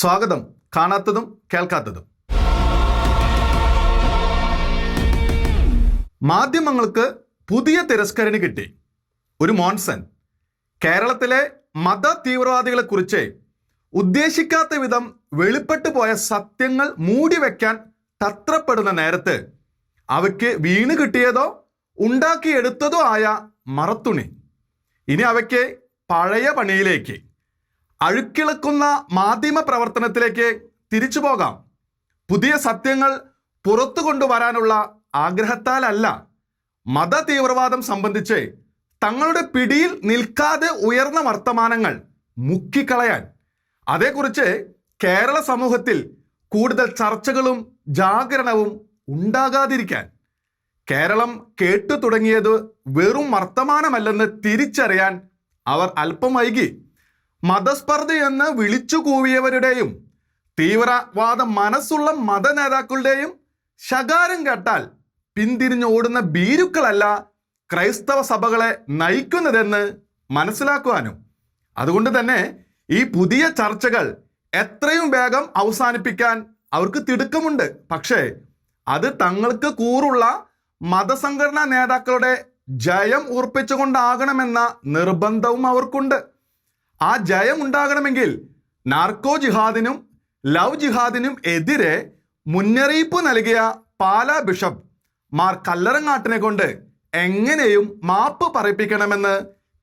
സ്വാഗതം. കാണാത്തതും കേൾക്കാത്തതും. മാധ്യമങ്ങൾക്ക് പുതിയ തിരസ്കരണി കിട്ടി. ഒരു മോൺസൺ. കേരളത്തിലെ മത തീവ്രവാദികളെ കുറിച്ച് ഉദ്ദേശിക്കാത്ത വിധം വെളിപ്പെട്ടു പോയ സത്യങ്ങൾ മൂടിവെക്കാൻ തത്രപ്പെടുന്ന നേരത്ത് അവയ്ക്ക് വീണ് കിട്ടിയതോ ഉണ്ടാക്കിയെടുത്തതോ ആയ മറത്തുണി. ഇനി അവയ്ക്ക് പഴയ പണിയിലേക്ക്. അഴുക്കിളക്കുന്ന മാധ്യമ പ്രവർത്തനത്തിലേക്ക് തിരിച്ചു പോകാം. പുതിയ സത്യങ്ങൾ പുറത്തു കൊണ്ടുവരാനുള്ള ആഗ്രഹത്താലല്ല. മത തീവ്രവാദം സംബന്ധിച്ച് തങ്ങളുടെ പിടിയിൽ നിൽക്കാതെ ഉയർന്ന വർത്തമാനങ്ങൾ മുക്കിക്കളയാൻ. അതേക്കുറിച്ച് കേരള സമൂഹത്തിൽ കൂടുതൽ ചർച്ചകളും ജാഗരണവും ഉണ്ടാകാതിരിക്കാൻ. കേരളം കേട്ടു തുടങ്ങിയത് വെറും വർത്തമാനമല്ലെന്ന് തിരിച്ചറിയാൻ അവർ അല്പം വൈകി. മതസ്പർദ്ധയെന്ന് വിളിച്ചു കൂവിയവരുടെയും തീവ്രവാദ മനസ്സുള്ള മത നേതാക്കളുടെയും ശകാരം കേട്ടാൽ പിന്തിരിഞ്ഞോടുന്ന ഭീരുക്കളല്ല ക്രൈസ്തവ സഭകളെ നയിക്കുന്നതെന്ന് മനസ്സിലാക്കുവാനും. അതുകൊണ്ട് തന്നെ ഈ പുതിയ ചർച്ചകൾ എത്രയും വേഗം അവസാനിപ്പിക്കാൻ അവർക്ക് തിടുക്കമുണ്ട്. പക്ഷേ അത് തങ്ങൾക്ക് കൂറുള്ള മതസംഘടനാ നേതാക്കളുടെ ജയം ഉറപ്പിച്ചുകൊണ്ടാകണമെന്ന നിർബന്ധവും അവർക്കുണ്ട്. ആ ജയം ഉണ്ടാകണമെങ്കിൽ നാർക്കോ ജിഹാദിനും ലവ് ജിഹാദിനും എതിരെ മുന്നറിയിപ്പ് നൽകിയ പാലാ ബിഷപ്പ് മാർ കല്ലറങ്ങാട്ടിനെ കൊണ്ട് എങ്ങനെയും മാപ്പ് പറയിപ്പിക്കണമെന്ന്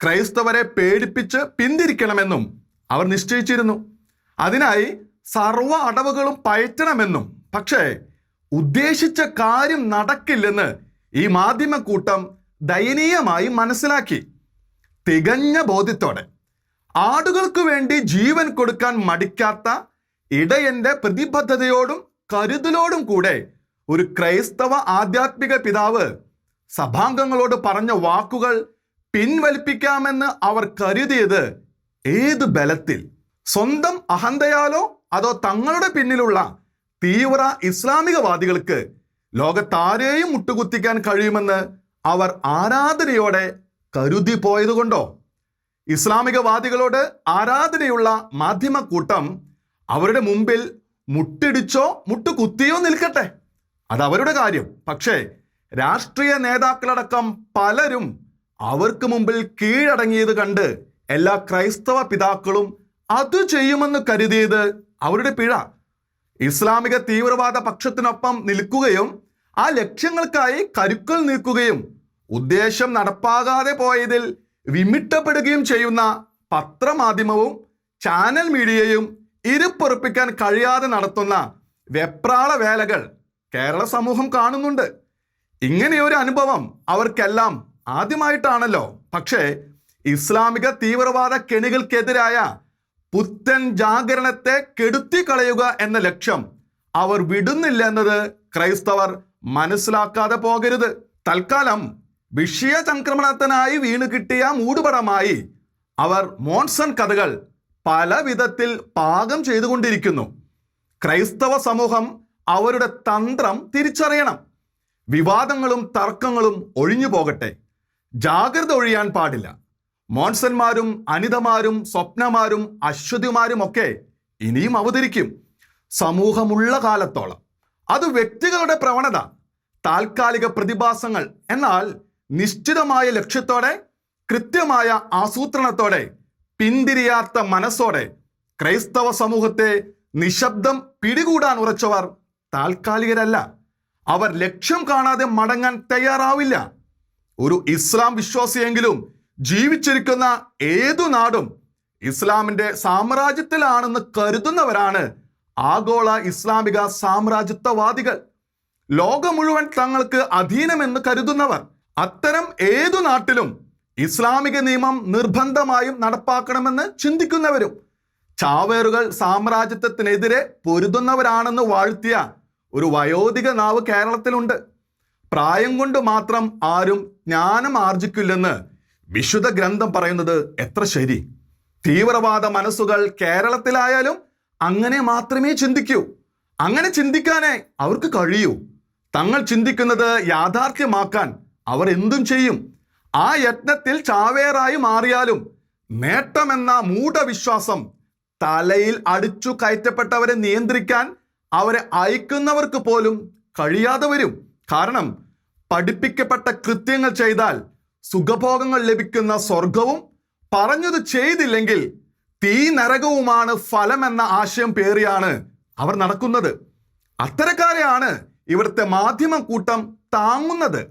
ക്രൈസ്തവരെ പേടിപ്പിച്ച് പിന്തിരിക്കണമെന്നും അവർ നിശ്ചയിച്ചിരുന്നു. അതിനായി സർവ അടവുകളും പയറ്റണമെന്നും. പക്ഷേ ഉദ്ദേശിച്ച കാര്യം നടക്കില്ലെന്ന് ഈ മാധ്യമക്കൂട്ടം ദയനീയമായി മനസ്സിലാക്കി. തികഞ്ഞ ബോധ്യത്തോടെ. ആടുകൾക്ക് വേണ്ടി ജീവൻ കൊടുക്കാൻ മടിക്കാത്ത ഇടയന്റെ പ്രതിബദ്ധതയോടും കരുതലോടും കൂടെ ഒരു ക്രൈസ്തവ ആധ്യാത്മിക പിതാവ് സഭാംഗങ്ങളോട് പറഞ്ഞ വാക്കുകൾ പിൻവലിപ്പിക്കാമെന്ന് അവർ കരുതിയത് ഏത് ബലത്തിൽ? സ്വന്തം അഹന്തയാലോ അതോ തങ്ങളുടെ പിന്നിലുള്ള തീവ്ര ഇസ്ലാമികവാദികൾക്ക് ലോകത്താരെയും മുട്ടുകുത്തിക്കാൻ കഴിയുമെന്ന് അവർ ആരാധനയോടെ കരുതി പോയതുകൊണ്ടോ? ഇസ്ലാമികവാദികളോട് ആരാധനയുള്ള മാധ്യമ കൂട്ടം അവരുടെ മുമ്പിൽ മുട്ടിടിച്ചോ മുട്ടുകുത്തിയോ നിൽക്കട്ടെ. അത് അവരുടെ കാര്യം. പക്ഷേ രാഷ്ട്രീയ നേതാക്കളടക്കം പലരും അവർക്ക് മുമ്പിൽ കീഴടങ്ങിയത് കണ്ട് എല്ലാ ക്രൈസ്തവ പിതാക്കളും അത് ചെയ്യുമെന്ന് കരുതിയത് അവരുടെ പിഴ. ഇസ്ലാമിക തീവ്രവാദ പക്ഷത്തിനൊപ്പം നിൽക്കുകയും ആ ലക്ഷ്യങ്ങൾക്കായി കരുക്കൾ നീക്കുകയും ഉദ്ദേശം നടപ്പാകാതെ പോയതിൽ വിമിട്ടപ്പെടുകയും ചെയ്യുന്ന പത്രമാധ്യമവും ചാനൽ മീഡിയയും ഇരുപ്പൊറുപ്പിക്കാൻ കഴിയാതെ നടത്തുന്ന വെപ്രാള വേലകൾ കേരള സമൂഹം കാണുന്നുണ്ട്. ഇങ്ങനെയൊരു അനുഭവം അവർക്കെല്ലാം ആദ്യമായിട്ടാണല്ലോ. പക്ഷേ ഇസ്ലാമിക തീവ്രവാദ കെണികൾക്കെതിരായ പുത്തൻ ജാഗരണത്തെ കെടുത്തി കളയുക എന്ന ലക്ഷ്യം അവർ വിടുന്നില്ല എന്നത് ക്രൈസ്തവർ മനസ്സിലാക്കാതെ പോകരുത്. തൽക്കാലം വിഷയ സംക്രമണത്തിനായി വീണ് കിട്ടിയ മൂടുപടമായി അവർ മോൺസൺ കഥകൾ പല വിധത്തിൽ പാകം ചെയ്തുകൊണ്ടിരിക്കുന്നു. ക്രൈസ്തവ സമൂഹം അവരുടെ തന്ത്രം തിരിച്ചറിയണം. വിവാദങ്ങളും തർക്കങ്ങളും ഒഴിഞ്ഞു പോകട്ടെ. ജാഗ്രത ഒഴിയാൻ പാടില്ല. മോൺസന്മാരും അനിതമാരും സ്വപ്നമാരും അശ്വതിമാരും ഒക്കെ ഇനിയും അവതരിക്കും. സമൂഹമുള്ള കാലത്തോളം. അത് വ്യക്തികളുടെ പ്രവണത താൽക്കാലിക പ്രതിഭാസങ്ങൾ. എന്നാൽ നിശ്ചിതമായ ലക്ഷ്യത്തോടെ കൃത്യമായ ആസൂത്രണത്തോടെ പിന്തിരിയാത്ത മനസ്സോടെ ക്രൈസ്തവ സമൂഹത്തെ നിശബ്ദം പിടികൂടാൻ ഉറച്ചവർ താൽക്കാലികരല്ല. അവർ ലക്ഷ്യം കാണാതെ മടങ്ങാൻ തയ്യാറാവില്ല. ഒരു ഇസ്ലാം വിശ്വാസിയെങ്കിലും ജീവിച്ചിരിക്കുന്ന ഏതു നാടും ഇസ്ലാമിന്റെ സാമ്രാജ്യത്തിലാണെന്ന് കരുതുന്നവരാണ് ആഗോള ഇസ്ലാമിക സാമ്രാജ്യത്വവാദികൾ. ലോകം മുഴുവൻ തങ്ങൾക്ക് അധീനമെന്ന് കരുതുന്നവർ. അത്തരം ഏതു നാട്ടിലും ഇസ്ലാമിക നിയമം നിർബന്ധമായും നടപ്പാക്കണമെന്ന് ചിന്തിക്കുന്നവരും ചാവേറുകൾ സാമ്രാജ്യത്വത്തിനെതിരെ പൊരുതുന്നവരാണെന്ന് വാഴ്ത്തിയ ഒരു വയോധിക നാവ് കേരളത്തിലുണ്ട്. പ്രായം കൊണ്ട് മാത്രം ആരും ജ്ഞാനം ആർജിക്കില്ലെന്ന് വിശുദ്ധ ഗ്രന്ഥം പറയുന്നത് എത്ര ശരി. തീവ്രവാദ മനസ്സുകൾ കേരളത്തിലായാലും അങ്ങനെ മാത്രമേ ചിന്തിക്കൂ. അങ്ങനെ ചിന്തിക്കാനേ അവർക്ക് കഴിയൂ. തങ്ങൾ ചിന്തിക്കുന്നത് യാഥാർത്ഥ്യമാക്കാൻ അവർ എന്തും ചെയ്യും. ആ യത്നത്തിൽ ചാവേറായി മാറിയാലും നേട്ടമെന്ന മൂഢവിശ്വാസം തലയിൽ അടിച്ചു കയറ്റപ്പെട്ടവരെ നിയന്ത്രിക്കാൻ അവരെ അയക്കുന്നവർക്ക് പോലും കഴിയാതെ വരും. കാരണം പഠിപ്പിക്കപ്പെട്ട കൃത്യങ്ങൾ ചെയ്താൽ സുഖഭോഗങ്ങൾ ലഭിക്കുന്ന സ്വർഗവും പറഞ്ഞത് ചെയ്തില്ലെങ്കിൽ തീ നരകവുമാണ് ഫലമെന്ന ആശയം പേറിയാണ് അവർ നടക്കുന്നത്. അത്തരക്കാരെയാണ് ഇവിടുത്തെ മാധ്യമ കൂട്ടം താങ്ങുന്നത്.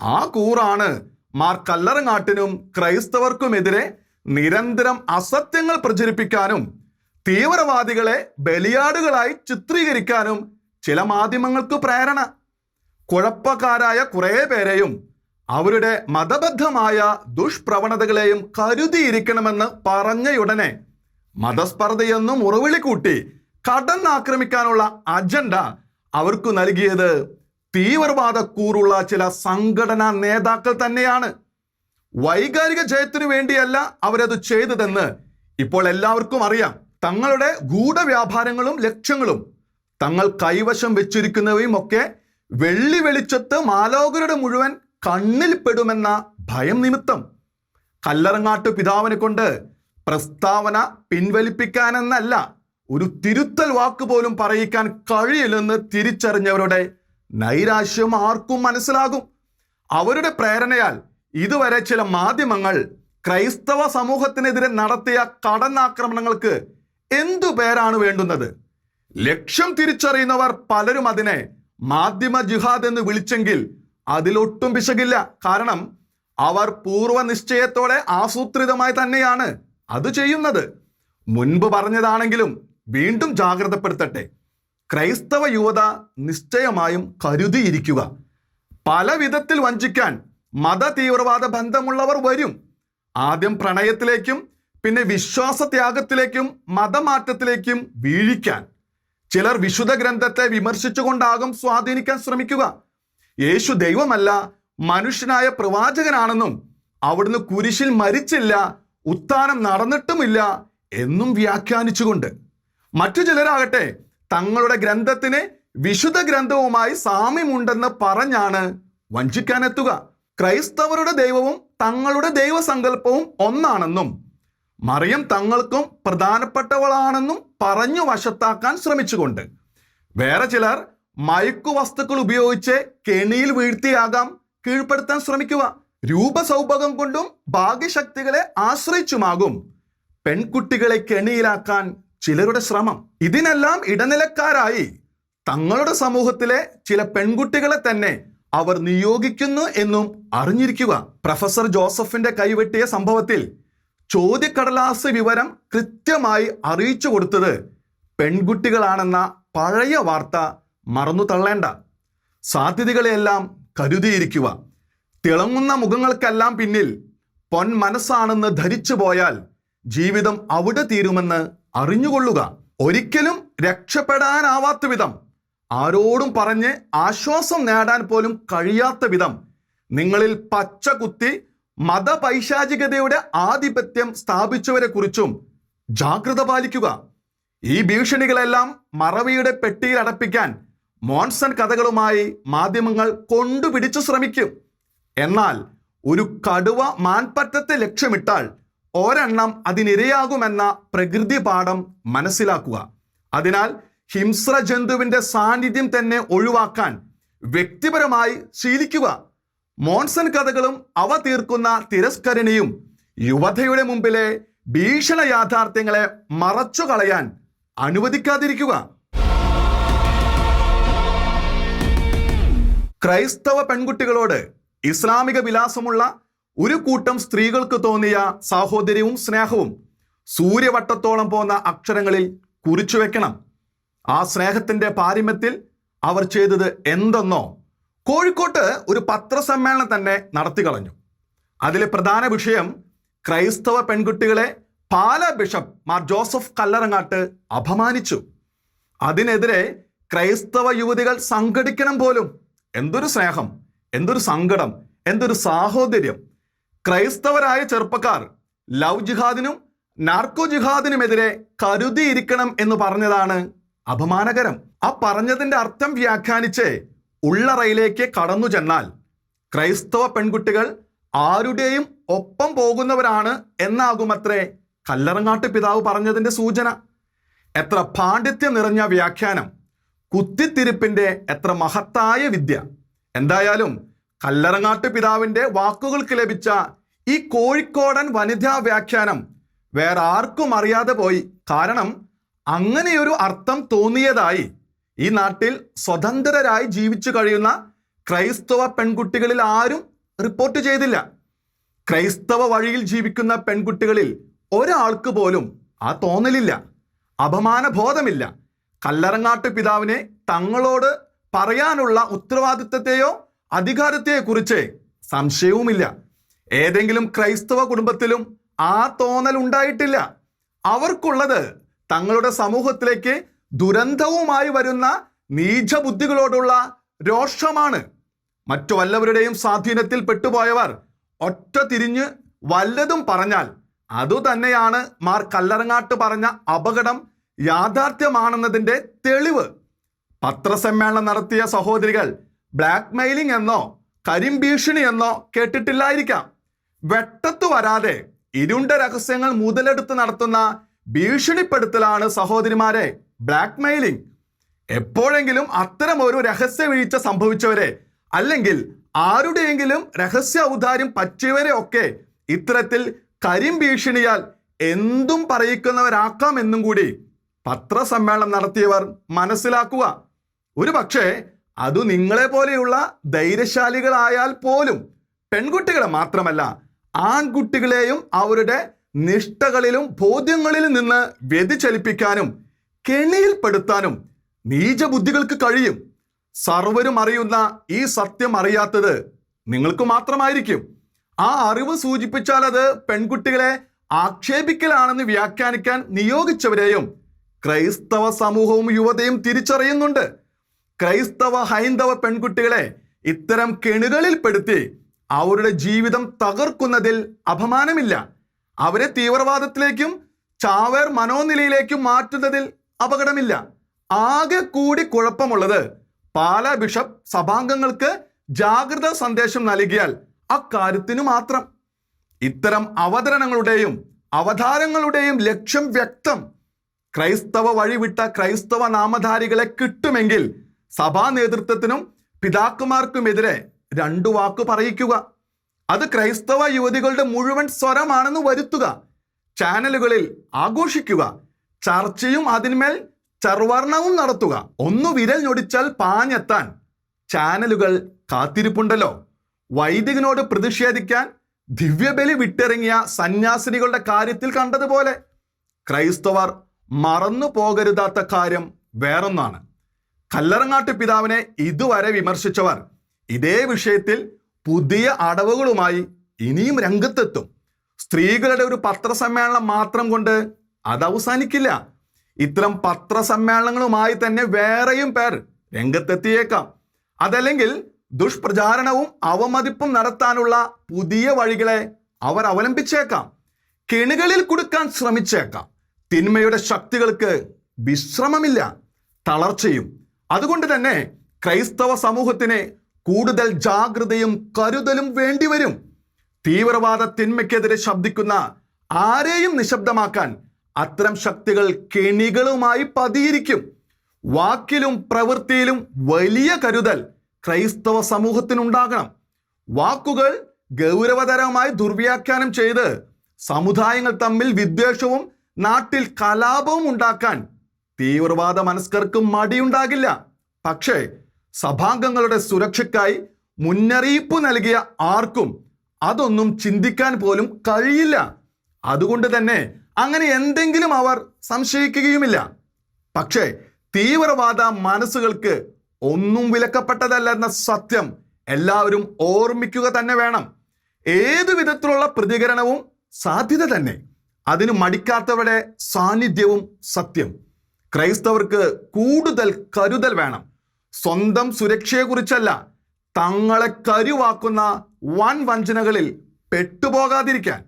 ആ കൂറാണ് മാർ കല്ലറങ്ങാട്ടിനും ക്രൈസ്തവർക്കുമെതിരെ നിരന്തരം അസത്യങ്ങൾ പ്രചരിപ്പിക്കാനും തീവ്രവാദികളെ ബലിയാടുകളായി ചിത്രീകരിക്കാനും ചില മാധ്യമങ്ങൾക്ക് പ്രേരണ. കുഴപ്പക്കാരായ കുറേ പേരെയും അവരുടെ മതബദ്ധമായ ദുഷ്പ്രവണതകളെയും കരുതിയിരിക്കണമെന്ന് പറഞ്ഞയുടനെ മതസ്പർദ്ധയെന്നും ഉറവിളി കൂട്ടി കടന്നാക്രമിക്കാനുള്ള അജണ്ട അവർക്കു നൽകിയത് തീവ്രവാദ കൂറുള്ള ചില സംഘടനാ നേതാക്കൾ തന്നെയാണ്. വൈകാരിക ജയത്തിനു വേണ്ടിയല്ല അവരത് ചെയ്തതെന്ന് ഇപ്പോൾ എല്ലാവർക്കും അറിയാം. തങ്ങളുടെ ഗൂഢവ്യാപാരങ്ങളും ലക്ഷ്യങ്ങളും തങ്ങൾ കൈവശം വെച്ചിരിക്കുന്നവയും ഒക്കെ വെള്ളി വെളിച്ചത്ത് മാലോകരുടെ മുഴുവൻ കണ്ണിൽപ്പെടുമെന്ന ഭയം നിമിത്തം. കല്ലറങ്ങാട്ട് പിതാവിനെ കൊണ്ട് പ്രസ്താവന പിൻവലിപ്പിക്കാനെന്നല്ല ഒരു തിരുത്തൽ വാക്ക് പോലും പറയിക്കാൻ കഴിയില്ലെന്ന് തിരിച്ചറിഞ്ഞവരുടെ നൈരാശ്യം ആർക്കും മനസ്സിലാകും. അവരുടെ പ്രേരണയാൽ ഇതുവരെ ചില മാധ്യമങ്ങൾ ക്രൈസ്തവ സമൂഹത്തിനെതിരെ നടത്തിയ കടന്നാക്രമണങ്ങൾക്ക് എന്തു പേരാണ് വേണ്ടുന്നത്? ലക്ഷ്യം തിരിച്ചറിയുന്നവർ പലരും അതിനെ മാധ്യമ ജിഹാദ് എന്ന് വിളിച്ചെങ്കിൽ അതിലൊട്ടും പിശകില്ല. കാരണം അവർ പൂർവ നിശ്ചയത്തോടെ ആസൂത്രിതമായി തന്നെയാണ് അത് ചെയ്യുന്നത്. മുൻപ് പറഞ്ഞതാണെങ്കിലും വീണ്ടും ജാഗ്രതപ്പെടുത്തട്ടെ. ക്രൈസ്തവ യുവത നിശ്ചയമായും കരുതിയിരിക്കുക. പല വിധത്തിൽ വഞ്ചിക്കാൻ മത തീവ്രവാദ ബന്ധമുള്ളവർ വരും. ആദ്യം പ്രണയത്തിലേക്കും പിന്നെ വിശ്വാസത്യാഗത്തിലേക്കും മതമാറ്റത്തിലേക്കും വീഴിക്കാൻ. ചിലർ വിശുദ്ധ ഗ്രന്ഥത്തെ വിമർശിച്ചുകൊണ്ടാകും സ്വാധീനിക്കാൻ ശ്രമിക്കുക. യേശു ദൈവമല്ല മനുഷ്യനായ പ്രവാചകനാണെന്നും അവിടുന്ന് കുരിശിൽ മരിച്ചില്ല ഉത്ഥാനം നടന്നിട്ടുമില്ല എന്നും വ്യാഖ്യാനിച്ചുകൊണ്ട്. മറ്റു ചിലരാകട്ടെ തങ്ങളുടെ ഗ്രന്ഥത്തിന് വിശുദ്ധ ഗ്രന്ഥവുമായി സാമ്യമുണ്ടെന്ന് പറഞ്ഞാണ് വഞ്ചിക്കാനെത്തുക. ക്രൈസ്തവരുടെ ദൈവവും തങ്ങളുടെ ദൈവസങ്കല്പവും ഒന്നാണെന്നും മറിയം തങ്ങൾക്കും പ്രധാനപ്പെട്ടവളാണെന്നും പറഞ്ഞു വശത്താക്കാൻ ശ്രമിച്ചുകൊണ്ട്. വേറെ ചിലർ മയക്കു വസ്തുക്കൾ ഉപയോഗിച്ച് കെണിയിൽ വീഴ്ത്തിയാകാം കീഴ്പ്പെടുത്താൻ ശ്രമിക്കുക. രൂപസൗഭകം കൊണ്ടും ഭാഗ്യശക്തികളെ ആശ്രയിച്ചുമാകും. പെൺകുട്ടികളെ കെണിയിലാക്കാൻ ചിലരുടെ ശ്രമം. ഇതിനെല്ലാം ഇടനിലക്കാരായി തങ്ങളുടെ സമൂഹത്തിലെ ചില പെൺകുട്ടികളെ തന്നെ അവർ നിയോഗിക്കുന്നു എന്നും അറിഞ്ഞിരിക്കുക. പ്രൊഫസർ ജോസഫിന്റെ കൈവെട്ടിയ സംഭവത്തിൽ ചോദ്യക്കടലാസ് വിവരം കൃത്യമായി അറിയിച്ചു കൊടുത്തത് പെൺകുട്ടികളാണെന്ന പഴയ വാർത്ത മറന്നു തള്ളേണ്ട. സാധ്യതകളെയെല്ലാം കരുതിയിരിക്കുക. തിളങ്ങുന്ന മുഖങ്ങൾക്കെല്ലാം പിന്നിൽ പൊൻ മനസ്സാണെന്ന് ധരിച്ചു പോയാൽ ജീവിതം അവിടെ തീരുമെന്ന് അറിഞ്ഞുകൊള്ളുക. ഒരിക്കലും രക്ഷപ്പെടാനാവാത്ത വിധം. ആരോടും പറഞ്ഞ് ആശ്വാസം നേടാൻ പോലും കഴിയാത്ത വിധം. നിങ്ങളിൽ പച്ച കുത്തി മതപൈശാചികതയുടെ ആധിപത്യം സ്ഥാപിച്ചവരെ കുറിച്ചും ജാഗ്രത പാലിക്കുക. ഈ ഭീഷണികളെല്ലാം മറവിയുടെ പെട്ടിയിൽ അടപ്പിക്കാൻ മോൺസൺ കഥകളുമായി മാധ്യമങ്ങൾ കൊണ്ടുപിടിച്ചു ശ്രമിക്കും. എന്നാൽ ഒരു കടുവ മാൻപറ്റത്തെ ലക്ഷ്യമിട്ടാൽ ഒരെണ്ണം അതിനിരയാകുമെന്ന പ്രകൃതി പാഠം മനസ്സിലാക്കുക. അതിനാൽ ഹിംസ്ര ജന്തുവിന്റെ സാന്നിധ്യം തന്നെ ഒഴിവാക്കാൻ വ്യക്തിപരമായി ശീലിക്കുക. മോൺസൺ കഥകളും അവ തീർക്കുന്ന തിരസ്കരണിയും യുവതയുടെ മുമ്പിലെ ഭീഷണ യാഥാർത്ഥ്യങ്ങളെ മറച്ചു കളയാൻ അനുവദിക്കാതിരിക്കുക. ക്രൈസ്തവ പെൺകുട്ടികളോട് ഇസ്ലാമിക വിലാസമുള്ള ഒരു കൂട്ടം സ്ത്രീകൾക്ക് തോന്നിയ സാഹോദര്യവും സ്നേഹവും സൂര്യവട്ടത്തോളം പോന്ന അക്ഷരങ്ങളിൽ കുറിച്ചു വെക്കണം. ആ സ്നേഹത്തിന്റെ പാരിമ്യത്തിൽ അവർ ചെയ്തത് എന്തെന്നോ കോഴിക്കോട്ട് ഒരു പത്രസമ്മേളനം തന്നെ നടത്തി കളഞ്ഞു. അതിലെ പ്രധാന വിഷയം ക്രൈസ്തവ പെൺകുട്ടികളെ പാല ബിഷപ്പ് മാർ ജോസഫ് കല്ലറങ്ങാട്ട് അപമാനിച്ചു. അതിനെതിരെ ക്രൈസ്തവ യുവതികൾ സംഘടിക്കണം പോലും. എന്തൊരു സ്നേഹം എന്തൊരു സങ്കടം എന്തൊരു സാഹോദര്യം. ക്രൈസ്തവരായ ചെറുപ്പക്കാർ ലവ് ജിഹാദിനും നാർക്കോ ജിഹാദിനുമെതിരെ കരുതിയിരിക്കണം എന്ന് പറഞ്ഞതാണ് അപമാനകരം. ആ പറഞ്ഞതിന്റെ അർത്ഥം വ്യാഖ്യാനിച്ച് ഉള്ളറയിലേക്ക് കടന്നു ചെന്നാൽ ക്രൈസ്തവ പെൺകുട്ടികൾ ആരുടെയും ഒപ്പം പോകുന്നവരാണ് എന്നാകുമത്രേ കല്ലറങ്ങാട്ട് പിതാവ് പറഞ്ഞതിന്റെ സൂചന. എത്ര പാണ്ഡിത്യം നിറഞ്ഞ വ്യാഖ്യാനം കുത്തിത്തിരിപ്പിന്റെ എത്ര മഹത്തായ വിദ്യ. എന്തായാലും കല്ലറങ്ങാട്ട് പിതാവിന്റെ വാക്കുകൾക്ക് ലഭിച്ച ഈ കോഴിക്കോടൻ വനിതാ വ്യാഖ്യാനം വേറെ ആർക്കും അറിയാതെ പോയി. കാരണം അങ്ങനെയൊരു അർത്ഥം തോന്നിയതായി ഈ നാട്ടിൽ സ്വതന്ത്രരായി ജീവിച്ചു കഴിയുന്ന ക്രൈസ്തവ പെൺകുട്ടികളിൽ ആരും റിപ്പോർട്ട് ചെയ്തില്ല. ക്രൈസ്തവ വഴിയിൽ ജീവിക്കുന്ന പെൺകുട്ടികളിൽ ഒരാൾക്ക് പോലും ആ തോന്നലില്ല അപമാനബോധമില്ല. കല്ലറങ്ങാട്ട് പിതാവിനെ തങ്ങളോട് പറയാനുള്ള ഉത്തരവാദിത്തത്തെയോ അധികാരത്തെയോ കുറിച്ച് സംശയവുമില്ല. ഏതെങ്കിലും ക്രൈസ്തവ കുടുംബത്തിലും ആ തോന്നൽ ഉണ്ടായിട്ടില്ല. അവർക്കുള്ളത് തങ്ങളുടെ സമൂഹത്തിലേക്ക് ദുരന്തവുമായി വരുന്ന നീചബുദ്ധികളോടുള്ള രോഷമാണ്. മറ്റു വല്ലവരുടെയും സ്വാധീനത്തിൽ പെട്ടുപോയവർ ഒറ്റ തിരിഞ്ഞ് വല്ലതും പറഞ്ഞാൽ അതുതന്നെയാണ് മാർ കല്ലറങ്ങാട്ട് പറഞ്ഞ അപകടം യാഥാർത്ഥ്യമാണെന്നതിന്റെ തെളിവ്. പത്രസമ്മേളനം നടത്തിയ സഹോദരികൾ ബ്ലാക്ക് മെയിലിംഗ് എന്നോ കരിംഭീഷണി എന്നോ കേട്ടിട്ടില്ലായിരിക്കാം. വെട്ടത്തു വരാതെ ഇരുണ്ട രഹസ്യങ്ങൾ മുതലെടുത്ത് നടത്തുന്ന ഭീഷണിപ്പെടുത്തലാണ് സഹോദരിമാരെ ബ്ലാക്ക് മെയിലിംഗ് എപ്പോഴെങ്കിലും അത്തരം ഒരു രഹസ്യ വീഴ്ച സംഭവിച്ചവരെ അല്ലെങ്കിൽ ആരുടെയെങ്കിലും രഹസ്യ ഔദാര്യം പറ്റിയവരെ ഒക്കെ ഇത്തരത്തിൽ കരിം ഭീഷണിയാൽ എന്തും പറയിക്കുന്നവരാക്കാം എന്നും കൂടി പത്രസമ്മേളനം നടത്തിയവർ മനസ്സിലാക്കുക. ഒരു പക്ഷേ അത് നിങ്ങളെ പോലെയുള്ള ധൈര്യശാലികളായാൽ പോലും പെൺകുട്ടികളെ മാത്രമല്ല ആൺകുട്ടികളെയും അവരുടെ നിഷ്ഠകളിലും ബോധ്യങ്ങളിൽ നിന്ന് വ്യതിചലിപ്പിക്കാനും കെണിയിൽപ്പെടുത്താനും നീചബുദ്ധികൾക്ക് കഴിയും. സർവരും അറിയുന്ന ഈ സത്യം അറിയാത്തത് നിങ്ങൾക്ക് മാത്രമായിരിക്കും. ആ അറിവ് സൂചിപ്പിച്ചാൽ അത് പെൺകുട്ടികളെ ആക്ഷേപിക്കലാണെന്ന് വ്യാഖ്യാനിക്കാൻ നിയോഗിച്ചവരെയും ക്രൈസ്തവ സമൂഹവും യുവതയും തിരിച്ചറിയുന്നുണ്ട്. ക്രൈസ്തവ ഹൈന്ദവ പെൺകുട്ടികളെ ഇത്തരം കെണികളിൽപ്പെടുത്തി അവരുടെ ജീവിതം തകർക്കുന്നതിൽ അപമാനമില്ല. അവരെ തീവ്രവാദത്തിലേക്കും ചാവേർ മനോനിലയിലേക്കും മാറ്റുന്നതിൽ അപകടമില്ല. ആകെ കൂടി കുഴപ്പമുള്ളത് പാല ബിഷപ്പ് സഭാംഗങ്ങൾക്ക് ജാഗ്രത സന്ദേശം നൽകിയാൽ അക്കാര്യത്തിനു മാത്രം. ഇത്തരം അവതരണങ്ങളുടെയും അവതാരങ്ങളുടെയും ലക്ഷ്യം വ്യക്തം. ക്രൈസ്തവ വഴിവിട്ട ക്രൈസ്തവ നാമധാരികളെ കിട്ടുമെങ്കിൽ സഭാ നേതൃത്വത്തിനും പിതാക്കന്മാർക്കുമെതിരെ രണ്ടു വാക്ക് പറയിക്കുക. അത് ക്രൈസ്തവ യുവതികളുടെ മുഴുവൻ സ്വരമാണെന്ന് വരുത്തുക. ചാനലുകളിൽ ആഘോഷിക്കുക. ചർച്ചയും അതിന്മേൽ ചർവർണവും നടത്തുക. ഒന്ന് വിരൽ ഞൊടിച്ചാൽ പാഞ്ഞെത്താൻ. ചാനലുകൾ കാത്തിരിപ്പുണ്ടല്ലോ. വൈദികനോട് പ്രതിഷേധിക്കാൻ ദിവ്യബലി വിട്ടിറങ്ങിയ സന്യാസിനികളുടെ കാര്യത്തിൽ കണ്ടതുപോലെ. ക്രൈസ്തവർ മറന്നു പോകരുതാത്ത കാര്യം വേറൊന്നാണ്. കല്ലറങ്ങാട്ട് പിതാവിനെ ഇതുവരെ വിമർശിച്ചവർ ഇതേ വിഷയത്തിൽ പുതിയ അടവുകളുമായി ഇനിയും രംഗത്തെത്തും. സ്ത്രീകളുടെ ഒരു പത്രസമ്മേളനം മാത്രം കൊണ്ട് അത് അവസാനിക്കില്ല. ഇത്തരം പത്രസമ്മേളനങ്ങളുമായി തന്നെ വേറെയും പേർ രംഗത്തെത്തിയേക്കാം. അതല്ലെങ്കിൽ ദുഷ്പ്രചാരണവും അവമതിപ്പും നടത്താനുള്ള പുതിയ വഴികളെ അവർ അവലംബിച്ചേക്കാം. കെണികളിൽ കൊടുക്കാൻ ശ്രമിച്ചേക്കാം. തിന്മയുടെ ശക്തികൾക്ക് വിശ്രമമില്ല തളർച്ചയും. അതുകൊണ്ട് തന്നെ ക്രൈസ്തവ സമൂഹത്തിന് കൂടുതൽ ജാഗ്രതയും കരുതലും വേണ്ടിവരും. തീവ്രവാദ തിന്മയ്ക്കെതിരെ ശബ്ദിക്കുന്ന ആരെയും നിശബ്ദമാക്കാൻ അത്തരം ശക്തികൾ കെണികളുമായി പതിയിരിക്കും. വാക്കിലും പ്രവൃത്തിയിലും വലിയ കരുതൽ ക്രൈസ്തവ സമൂഹത്തിനുണ്ടാകണം. വാക്കുകൾ ഗൗരവതരമായി ദുർവ്യാഖ്യാനം ചെയ്ത് സമുദായങ്ങൾ തമ്മിൽ വിദ്വേഷവും നാട്ടിൽ കലാപവും ഉണ്ടാക്കാൻ തീവ്രവാദ മനസ്കർക്ക് മടിയുണ്ടാകില്ല. പക്ഷേ സഭാംഗങ്ങളുടെ സുരക്ഷയ്ക്കായി മുന്നറിയിപ്പ് നൽകിയ ആർക്കും അതൊന്നും ചിന്തിക്കാൻ പോലും കഴിയില്ല. അതുകൊണ്ട് തന്നെ അങ്ങനെ എന്തെങ്കിലും അവർ സംശയിക്കുകയുമില്ല. പക്ഷേ തീവ്രവാദ മനസ്സുകൾക്ക് ഒന്നും വിലക്കപ്പെട്ടതല്ല എന്ന സത്യം എല്ലാവരും ഓർമ്മിക്കുക തന്നെ വേണം. ഏതു വിധത്തിലുള്ള പ്രതികരണവും സാധ്യത തന്നെ. അതിന് മടിക്കാത്തവരുടെ സാന്നിധ്യവും സത്യം. ക്രൈസ്തവർക്ക് കൂടുതൽ കരുതൽ വേണം. സ്വന്തം സുരക്ഷയെക്കുറിച്ചല്ല തങ്ങളെ കരുവാക്കുന്ന വൻ വഞ്ചനകളിൽ പെട്ടുപോകാതിരിക്കാൻ.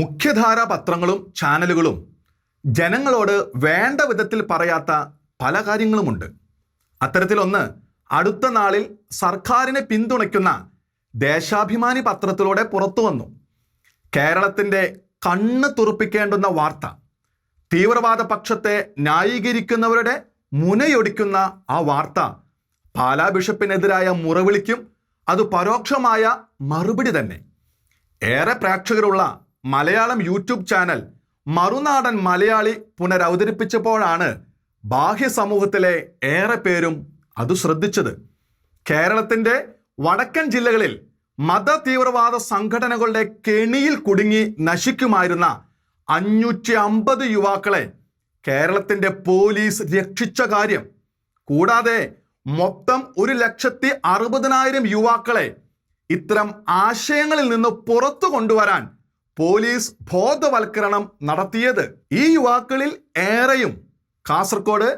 മുഖ്യധാരാ പത്രങ്ങളും ചാനലുകളും ജനങ്ങളോട് വേണ്ട വിധത്തിൽ പറയാത്ത പല കാര്യങ്ങളുമുണ്ട്. അത്തരത്തിലൊന്ന് അടുത്ത നാളിൽ സർക്കാരിനെ പിന്തുണയ്ക്കുന്ന ദേശാഭിമാനി പത്രത്തിലൂടെ പുറത്തു വന്നു കേരളത്തിന്റെ കണ്ണ് തുറപ്പിക്കേണ്ടുന്ന വാർത്ത. തീവ്രവാദ പക്ഷത്തെ ന്യായീകരിക്കുന്നവരുടെ മുനയൊടിക്കുന്ന ആ വാർത്ത പാലാ ബിഷപ്പിനെതിരായ മുറവിളിക്കും അത് പരോക്ഷമായ മറുപടി തന്നെ. ഏറെ പ്രേക്ഷകരുള്ള മലയാളം യൂട്യൂബ് ചാനൽ മറുനാടൻ മലയാളി പുനരവതരിപ്പിച്ചപ്പോഴാണ് ബാഹ്യ സമൂഹത്തിലെ ഏറെ പേരും അത് ശ്രദ്ധിച്ചത്. കേരളത്തിന്റെ വടക്കൻ ജില്ലകളിൽ മത തീവ്രവാദ സംഘടനകളുടെ കെണിയിൽ കുടുങ്ങി നശിക്കുമായിരുന്ന അഞ്ഞൂറ്റി അമ്പത് യുവാക്കളെ കേരളത്തിന്റെ പോലീസ് രക്ഷിച്ച കാര്യം. കൂടാതെ മൊത്തം ഒരു ലക്ഷത്തി അറുപതിനായിരം യുവാക്കളെ ഇത്തരം ആശയങ്ങളിൽ നിന്ന് പുറത്തു കൊണ്ടുവരാൻ പോലീസ് ബോധവൽക്കരണം നടത്തിയത്. ഈ യുവാക്കളിൽ ഏറെയും കാസർഗോഡ്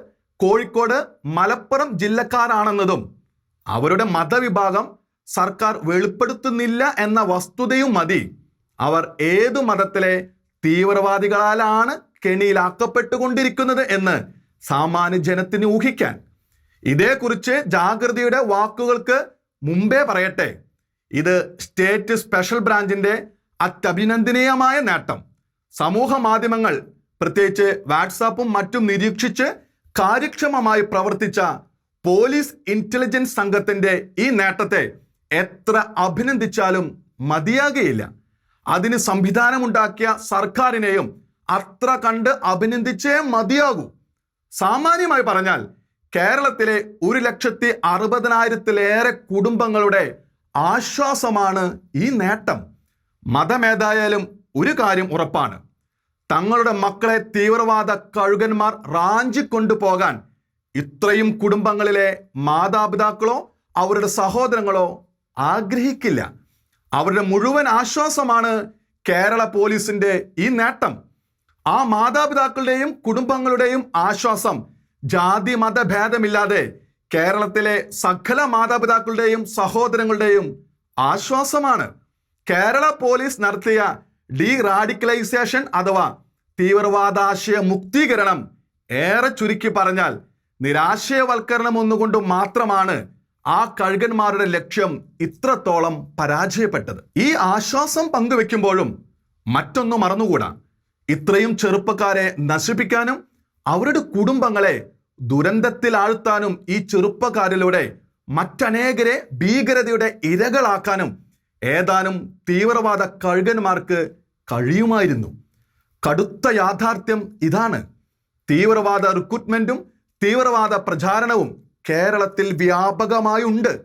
കോഴിക്കോട് മലപ്പുറം ജില്ലക്കാരാണെന്നതും അവരുടെ മതവിഭാഗം സർക്കാർ വെളിപ്പെടുത്തുന്നില്ല എന്ന വസ്തുതയും മതി. അവർ ഏതു മതത്തിലെ തീവ്രവാദികളാലാണ് കെണിയിലാക്കപ്പെട്ടുകൊണ്ടിരിക്കുന്നത് എന്ന് സാമാന്യ ജനത്തിന് ഊഹിക്കാൻ. ഇതേക്കുറിച്ച് ജാഗ്രതയുടെ വാക്കുകൾക്ക് മുമ്പേ പറയട്ടെ. ഇത് സ്റ്റേറ്റ് സ്പെഷ്യൽ ബ്രാഞ്ചിന്റെ അത്യഭിനന്ദനീയമായ നേട്ടം. സമൂഹ മാധ്യമങ്ങൾ പ്രത്യേകിച്ച് വാട്സാപ്പും മറ്റും നിരീക്ഷിച്ച് കാര്യക്ഷമമായി പ്രവർത്തിച്ച പോലീസ് ഇന്റലിജൻസ് സംഘത്തിന്റെ ഈ നേട്ടത്തെ എത്ര അഭിനന്ദിച്ചാലും മതിയാകുകയില്ല അതിന് സംവിധാനമുണ്ടാക്കിയ സർക്കാരിനെയും അത്ര കണ്ട് അഭിനന്ദിച്ചേ മതിയാകൂ. സാമാന്യമായി പറഞ്ഞാൽ കേരളത്തിലെ ഒരു ലക്ഷത്തി അറുപതിനായിരത്തിലേറെ കുടുംബങ്ങളുടെ ആശ്വാസമാണ് ഈ നേട്ടം. മതമേതായാലും ഒരു കാര്യം ഉറപ്പാണ്. തങ്ങളുടെ മക്കളെ തീവ്രവാദ കഴുകന്മാർ റാഞ്ചി കൊണ്ടുപോകാൻ ഇത്രയും കുടുംബങ്ങളിലെ മാതാപിതാക്കളോ അവരുടെ സഹോദരങ്ങളോ ആഗ്രഹിക്കില്ല. അവരുടെ മുഴുവൻ ആശ്വാസമാണ് കേരള പോലീസിന്റെ ഈ നേട്ടം. ആ മാതാപിതാക്കളുടെയും കുടുംബങ്ങളുടെയും ആശ്വാസം ജാതി മത ഭേദമില്ലാതെ കേരളത്തിലെ സകല മാതാപിതാക്കളുടെയും സഹോദരങ്ങളുടെയും ആശ്വാസമാണ്. കേരള പോലീസ് നടത്തിയ ഡി റാഡിക്കലൈസേഷൻ അഥവാ തീവ്രവാദാശയ മുക്തീകരണം ഏറെ ചുരുക്കി പറഞ്ഞാൽ നിരാശയവൽക്കരണം ഒന്നുകൊണ്ട് മാത്രമാണ് ആ കഴുകന്മാരുടെ ലക്ഷ്യം ഇത്രത്തോളം പരാജയപ്പെട്ടത്. ഈ ആശ്വാസം പങ്കുവെക്കുമ്പോഴും മറ്റൊന്നും മറന്നുകൂടാ. ഇത്രയും ചെറുപ്പക്കാരെ നശിപ്പിക്കാനും അവരുടെ കുടുംബങ്ങളെ ദുരന്തത്തിൽ ആഴ്ത്താനും ഈ ചെറുപ്പക്കാരിലൂടെ മറ്റനേകരെ ഭീകരതയുടെ ഇരകളാക്കാനും ഏതാനും തീവ്രവാദ കഴുകന്മാർക്ക് കഴിയുമായിരുന്നു. കടുത്ത യാഥാർത്ഥ്യം ഇതാണ്. തീവ്രവാദ റിക്രൂട്ട്മെന്റും തീവ്രവാദ പ്രചാരണവും കേരളത്തിൽ വ്യാപകമായി ഉണ്ട്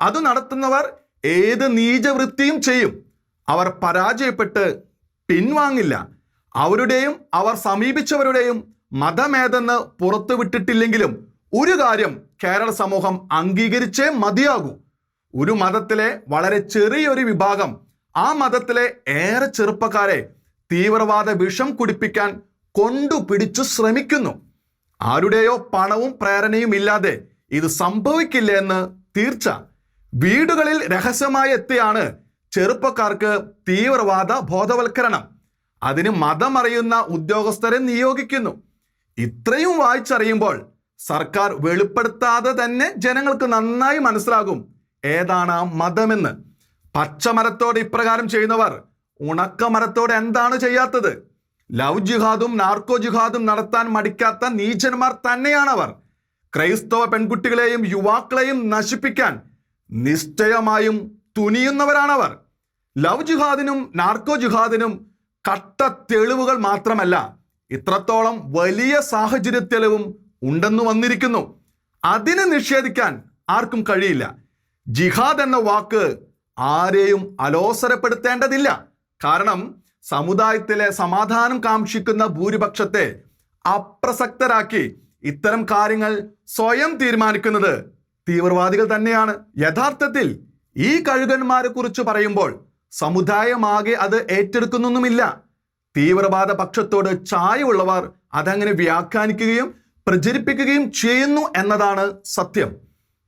അത് നടത്തുന്നവർ ഏത് നീചവൃത്തിയും ചെയ്യും. അവർ പരാജയപ്പെട്ട് പിൻവാങ്ങില്ല. അവരുടെയും അവർ സമീപിച്ചവരുടെയും മതമേതെന്ന് പുറത്തുവിട്ടിട്ടില്ലെങ്കിലും ഒരു കാര്യം കേരള സമൂഹം അംഗീകരിച്ചേ മതിയാകൂ. ഒരു മതത്തിലെ വളരെ ചെറിയൊരു വിഭാഗം ആ മതത്തിലെ ഏറെ ചെറുപ്പക്കാരെ തീവ്രവാദ വിഷം കുടിപ്പിക്കാൻ കൊണ്ടുപിടിച്ചു ശ്രമിക്കുന്നു. ആരുടെയോ പണവും പ്രേരണയും ഇല്ലാതെ ഇത് സംഭവിക്കില്ല എന്ന് തീർച്ച. വീടുകളിൽ രഹസ്യമായി എത്തിയാണ് ചെറുപ്പക്കാർക്ക് തീവ്രവാദ ബോധവൽക്കരണം. അതിന് മതമറിയുന്ന ഉദ്യോഗസ്ഥരെ നിയോഗിക്കുന്നു. ഇത്രയും വായിച്ചറിയുമ്പോൾ സർക്കാർ വെളിപ്പെടുത്താതെ തന്നെ ജനങ്ങൾക്ക് നന്നായി മനസ്സിലാകും ഏതാണ് ആ മതമെന്ന്. പച്ചമരത്തോട് ഇപ്രകാരം ചെയ്യുന്നവർ ഉണക്കമരത്തോട് എന്താണ് ചെയ്യാത്തത്? ലവ് ജിഹാദും നാർക്കോ ജിഹാദും നടത്താൻ മടിക്കാത്ത നീചന്മാർ തന്നെയാണവർ. ക്രൈസ്തവ പെൺകുട്ടികളെയും യുവാക്കളെയും നശിപ്പിക്കാൻ നിശ്ചയമായും തുനിയുന്നവരാണവർ. ലവ് ജിഹാദിനും നാർക്കോ ജിഹാദിനും കട്ട തെളിവുകൾ മാത്രമല്ല ഇത്രത്തോളം വലിയ സാഹചര്യ തെളിവും ഉണ്ടെന്ന് വന്നിരിക്കുന്നു. അതിനെ നിഷേധിക്കാൻ ആർക്കും കഴിയില്ല. ജിഹാദ് എന്ന വാക്ക് ആരെയും അലോസരപ്പെടുത്തേണ്ടതില്ല. കാരണം സമുദായത്തിലെ സമാധാനം കാക്ഷിക്കുന്ന ഭൂരിപക്ഷത്തെ അപ്രസക്തരാക്കി ഇത്തരം കാര്യങ്ങൾ സ്വയം തീരുമാനിക്കുന്നത് തീവ്രവാദികൾ തന്നെയാണ്. യഥാർത്ഥത്തിൽ ഈ കഴുകന്മാരെ കുറിച്ച് പറയുമ്പോൾ സമുദായമാകെ അത് ഏറ്റെടുക്കുന്നൊന്നുമില്ല. തീവ്രവാദ പക്ഷത്തോട് ചായവുള്ളവർ അതങ്ങനെ വ്യാഖ്യാനിക്കുകയും പ്രചരിപ്പിക്കുകയും ചെയ്യുന്നു എന്നതാണ് സത്യം.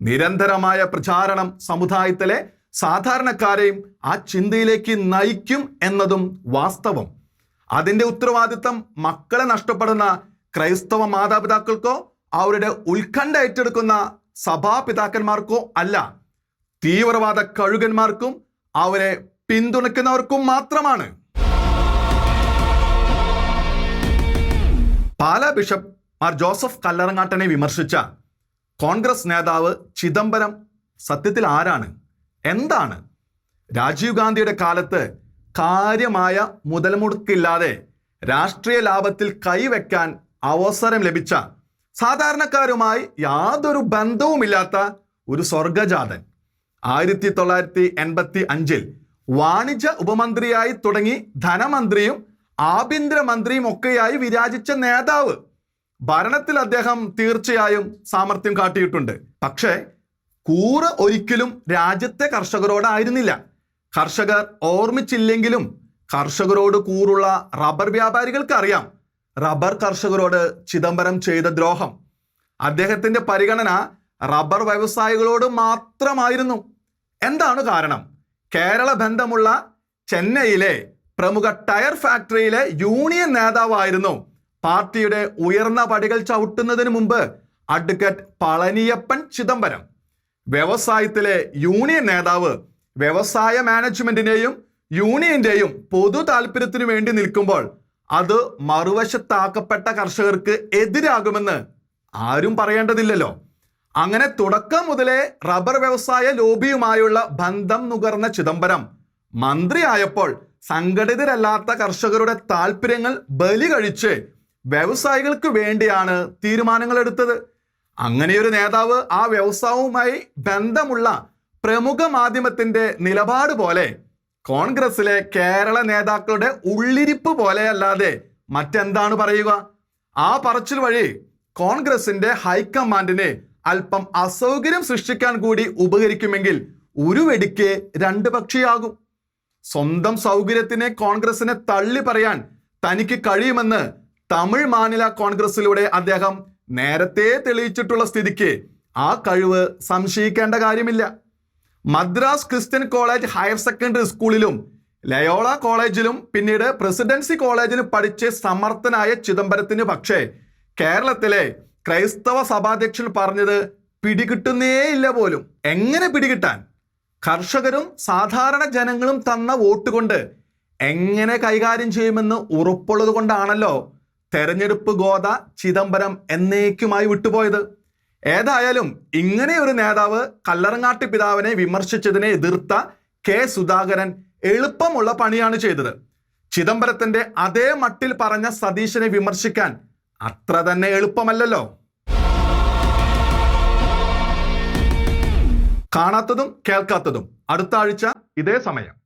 നിരന്തരമായ പ്രചാരണം സമുദായത്തിലെ സാധാരണക്കാരെയും ആ ചിന്തയിലേക്ക് നയിക്കും എന്നതും വാസ്തവം. അതിന്റെ ഉത്തരവാദിത്തം മക്കളെ നഷ്ടപ്പെടുന്ന ക്രൈസ്തവ മാതാപിതാക്കൾക്കോ അവരുടെ ഉത്കണ്ഠ ഏറ്റെടുക്കുന്ന സഭാപിതാക്കന്മാർക്കോ അല്ല. തീവ്രവാദ കഴുകന്മാർക്കും അവരെ പിന്തുണയ്ക്കുന്നവർക്കും മാത്രമാണ്. പാല ബിഷപ്പ് മാർ ജോസഫ് കല്ലറങ്ങാട്ടനെ വിമർശിച്ച കോൺഗ്രസ് നേതാവ് ചിദംബരം സത്യത്തിൽ ആരാണ്? എന്താണ്? രാജീവ് ഗാന്ധിയുടെ കാലത്ത് കാര്യമായ മുതൽമുടക്കില്ലാതെ രാഷ്ട്രീയ ലാഭത്തിൽ കൈവയ്ക്കാൻ അവസരം ലഭിച്ച സാധാരണക്കാരുമായി യാതൊരു ബന്ധവുമില്ലാത്ത ഒരു സ്വർഗജാതൻ. ആയിരത്തി തൊള്ളായിരത്തി എൺപത്തി അഞ്ചിൽ വാണിജ്യ ഉപമന്ത്രിയായി തുടങ്ങി ധനമന്ത്രിയും ആഭ്യന്തരമന്ത്രിയും ഒക്കെയായി വിരാജിച്ച നേതാവ്. ഭരണത്തിൽ അദ്ദേഹം തീർച്ചയായും സാമർഥ്യം കാട്ടിയിട്ടുണ്ട്. പക്ഷേ കൂറ് ഒരിക്കലും രാജ്യത്തെ കർഷകരോടായിരുന്നില്ല. കർഷകർ ഓർമ്മിച്ചില്ലെങ്കിലും കർഷകരോട് കൂറുള്ള റബ്ബർ വ്യാപാരികൾക്ക് അറിയാം. റബ്ബർ കർഷകരോട് ചിദംബരം ചെയ്ത ദ്രോഹം. അദ്ദേഹത്തിന്റെ പരിഗണന റബ്ബർ വ്യവസായികളോട് മാത്രമായിരുന്നു. എന്താണ് കാരണം? കേരള ബന്ധമുള്ള ചെന്നൈയിലെ പ്രമുഖ ടയർ ഫാക്ടറിയിലെ യൂണിയൻ നേതാവായിരുന്നു. പാർട്ടിയുടെ ഉയർന്ന പടികൾ ചവിട്ടുന്നതിന് മുമ്പ് അഡ്വക്കേറ്റ് പളനിയപ്പൻ ചിദംബരം. വ്യവസായത്തിലെ യൂണിയൻ നേതാവ് വ്യവസായ മാനേജ്മെന്റിനെയും യൂണിയന്റെയും പൊതു താല്പര്യത്തിനു വേണ്ടി നിൽക്കുമ്പോൾ അത് മറുവശത്താക്കപ്പെട്ട കർഷകർക്ക് എതിരാകുമെന്ന് ആരും പറയേണ്ടതില്ലല്ലോ. അങ്ങനെ തുടക്കം മുതലേ റബ്ബർ വ്യവസായ ലോബിയുമായുള്ള ബന്ധം നുകർന്ന ചിദംബരം. മന്ത്രിയായപ്പോൾ സംഘടിതരല്ലാത്ത കർഷകരുടെ താല്പര്യങ്ങൾ ബലി കഴിച്ച് വ്യവസായികൾക്ക് വേണ്ടിയാണ് തീരുമാനങ്ങൾ എടുത്തത്. അങ്ങനെയൊരു നേതാവ് ആ വ്യവസായവുമായി ബന്ധമുള്ള പ്രമുഖ മാധ്യമത്തിന്റെ നിലപാട് പോലെ കോൺഗ്രസിലെ കേരള നേതാക്കളുടെ ഉള്ളിരിപ്പ് പോലെയല്ലാതെ മറ്റെന്താണ് പറയുക? ആ പറച്ചിൽ വഴി കോൺഗ്രസിന്റെ ഹൈക്കമാൻഡിന് അല്പം അസൗകര്യം സൃഷ്ടിക്കാൻ കൂടി ഉപകരിക്കുമെങ്കിൽ ഒരു വെടിക്ക് രണ്ട് പക്ഷിയാകും. സ്വന്തം സൗകര്യത്തിനെ കോൺഗ്രസിനെ തള്ളി പറയാൻ തനിക്ക് കഴിയുമെന്ന് തമിഴ് മാനില കോൺഗ്രസിലൂടെ അദ്ദേഹം നേരത്തെ തെളിയിച്ചിട്ടുള്ള സ്ഥിതിക്ക് ആ കഴിവ് സംശയിക്കേണ്ട കാര്യമില്ല. Madras Christian college higher secondary സ്കൂളിലും ലയോള കോളേജിലും പിന്നീട് പ്രസിഡൻസി കോളേജിലും പഠിച്ച് സമർത്ഥനായ ചിദംബരത്തിന് പക്ഷേ കേരളത്തിലെ ക്രൈസ്തവ സഭാധ്യക്ഷൻ പറഞ്ഞത് പിടികിട്ടുന്നേയില്ല പോലും. എങ്ങനെ പിടികിട്ടാൻ? കർഷകരും സാധാരണ ജനങ്ങളും തന്ന വോട്ട് കൊണ്ട് എങ്ങനെ കൈകാര്യം ചെയ്യുമെന്ന് ഉറപ്പുള്ളത് കൊണ്ടാണല്ലോ തെരഞ്ഞെടുപ്പ് ഗോത ചിദംബരം എന്നേക്കുമായി വിട്ടുപോയത്. ഏതായാലും ഇങ്ങനെ ഒരു നേതാവ് കല്ലറങ്ങാട്ട് പിതാവിനെ വിമർശിച്ചതിനെ എതിർത്ത കെ സുധാകരൻ എളുപ്പമുള്ള പണിയാണ് ചെയ്തത്. ചിദംബരത്തിന്റെ അതേ മട്ടിൽ പറഞ്ഞ സതീശനെ വിമർശിക്കാൻ അത്ര തന്നെ എളുപ്പമല്ലല്ലോ. കാണാത്തതും കേൾക്കാത്തതും. അടുത്ത ആഴ്ച ഇതേ സമയം.